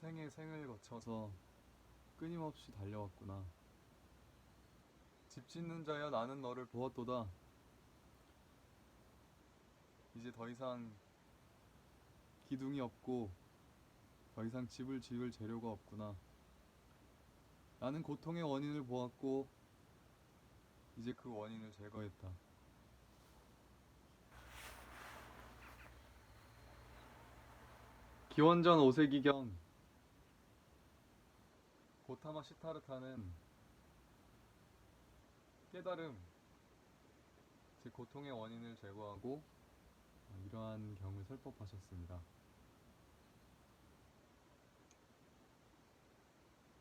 생의 생을 거쳐서 끊임없이 달려왔구나. 집 짓는 자여 나는 너를 보았도다. 이제 더 이상 기둥이 없고 더 이상 집을 지을 재료가 없구나. 나는 고통의 원인을 보았고 이제 그 원인을 제거했다. 기원전 5세기경 고타마 시타르타는 깨달음, 즉 고통의 원인을 제거하고 이러한 경을 설법하셨습니다.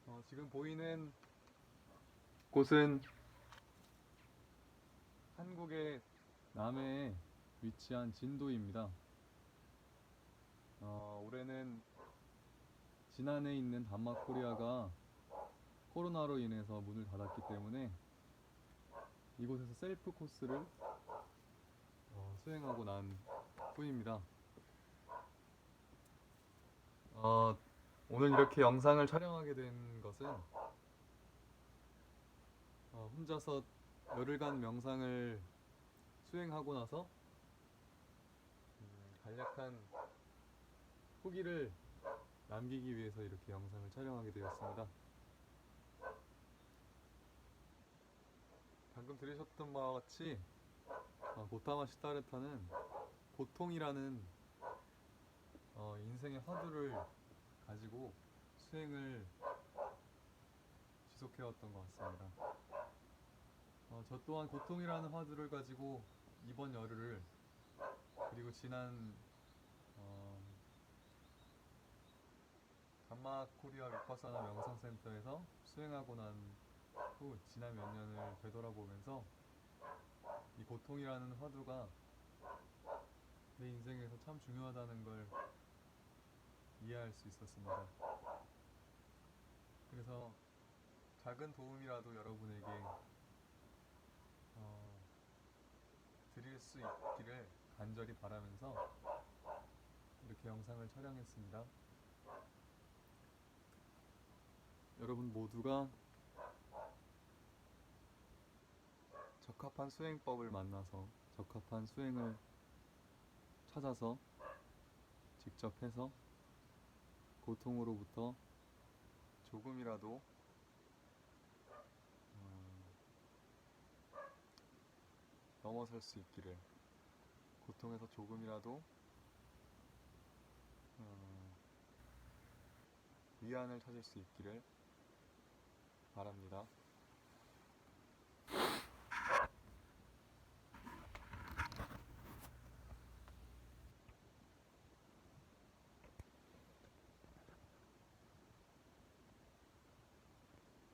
어, 지금 보이는 곳은 한국의 남해에 위치한 진도입니다. 어, 올해는 지난해 있는 단마코리아가 코로나로 인해서 문을 닫았기 때문에 이곳에서 셀프 코스를 어, 수행하고 난 후입니다. 어, 오늘 이렇게 영상을 촬영하게 된 것은 어, 혼자서 열흘간 명상을 수행하고 나서 음, 간략한 후기를 남기기 위해서 이렇게 영상을 촬영하게 되었습니다. 방금 들으셨던 바와 같이 어, 고타마 시타르타는 고통이라는 어, 인생의 화두를 가지고 수행을 지속해왔던 것 같습니다. 어, 저 또한 고통이라는 화두를 가지고 이번 열흘을 그리고 지난 어, 감마 코리아 위파사나 명상센터에서 수행하고 난 후 지난 몇 년을 되돌아보면서 이 고통이라는 화두가 내 인생에서 참 중요하다는 걸 이해할 수 있었습니다. 그래서 작은 도움이라도 여러분에게 어, 드릴 수 있기를 간절히 바라면서 이렇게 영상을 촬영했습니다. 여러분 모두가 적합한 수행법을 만나서 적합한 수행을 찾아서 직접 해서 고통으로부터 조금이라도 음, 넘어설 수 있기를 고통에서 조금이라도 음, 위안을 찾을 수 있기를 바랍니다.